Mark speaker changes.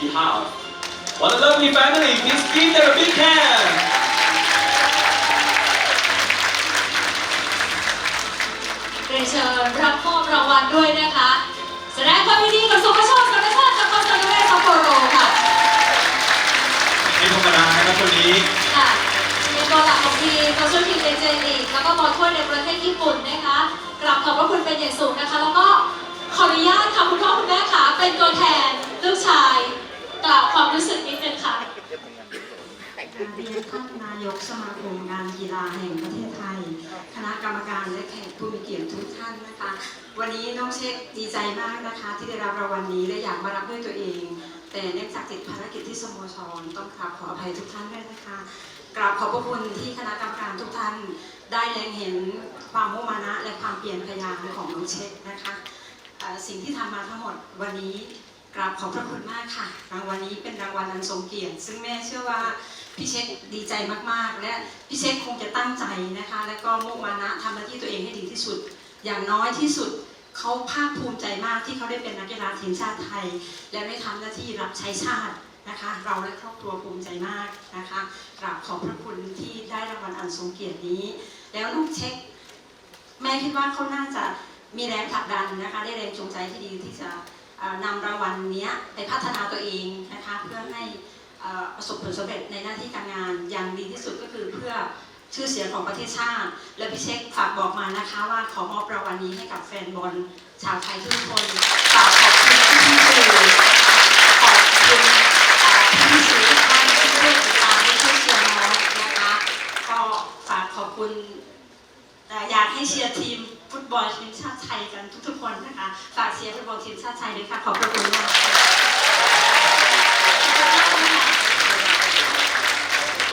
Speaker 1: behalf. What a lovely family! Please give them a big hand.
Speaker 2: เรี เรียนท่านนายกส
Speaker 3: มาคมการกีฬาแห่งประเทศไทย คณะกรรมการและแขกผู้มีเกียรติทุกท่านนะคะ วันนี้น้องเช็คดีใจมากนะคะ ที่ได้รับรางวัลนี้และอยากมารับด้วยตัวเอง แต่เนื่องจากติดภารกิจที่สโมสรต้องกราบขออภัยทุกท่านด้วยนะคะกราบขอบพระคุณที่คณะกรรมการทุกท่าน ได้เล็งเห็นความมุมานะและความเปลี่ยนพยายามของน้องเช็คนะคะสิ่งที่ทำมาทั้งหมดวันนี้ กราบขอบพระคุณมากค่ะ รางวัลนี้เป็นรางวัลอันทรงเกียรติ ซึ่งแม่เชื่อว่าพี่เช็คดีใจมากๆ และพี่เช็คคงจะตั้งใจนะคะ และก็มุ่งมานะทำหน้าที่ตัวเองให้ดีที่สุด อย่างน้อยที่สุดเขาภาคภูมิใจมากที่เขาได้เป็นนักกีฬาทีมชาติไทย และได้ทำหน้าที่รับใช้ชาตินะคะ เราและครอบครัวภูมิใจมากนะคะกราบขอบพระคุณที่ได้รางวัลอันทรงเกียรตินี้ แล้วลูกเช็ค แม่คิดว่าเขาน่าจะมีแรงผลักดันนะคะ ได้แรงจูงใจที่ดีที่จะ นำรางวัลนี้ไปพัฒนาตัวเองนะคะเพื่อให้ประสบผลสำเร็จในหน้าที่การงานอย่างดีที่สุดก็คือเพื่อชื่อเสียงของประเทศชาติ และพี่เช็คฝากบอกมานะคะว่าขอมอบรางวัลนี้ให้กับแฟนบอลชาวไทยทุกคนฝากขอบคุณพี่ๆสื่อขอบคุณเอ่อพี่สื่อทุกท่านที่ช่วยติดตามและช่วยเชียร์น้องนะคะก็ฝากขอบคุณอยากให้เชียร์ทีมฟุตบอลทีมชาติไทยกันทุกๆคนนะคะ เชียร์ฟุตบอลทีมชาติไทยด้วยค่ะขอบพระคุณมาก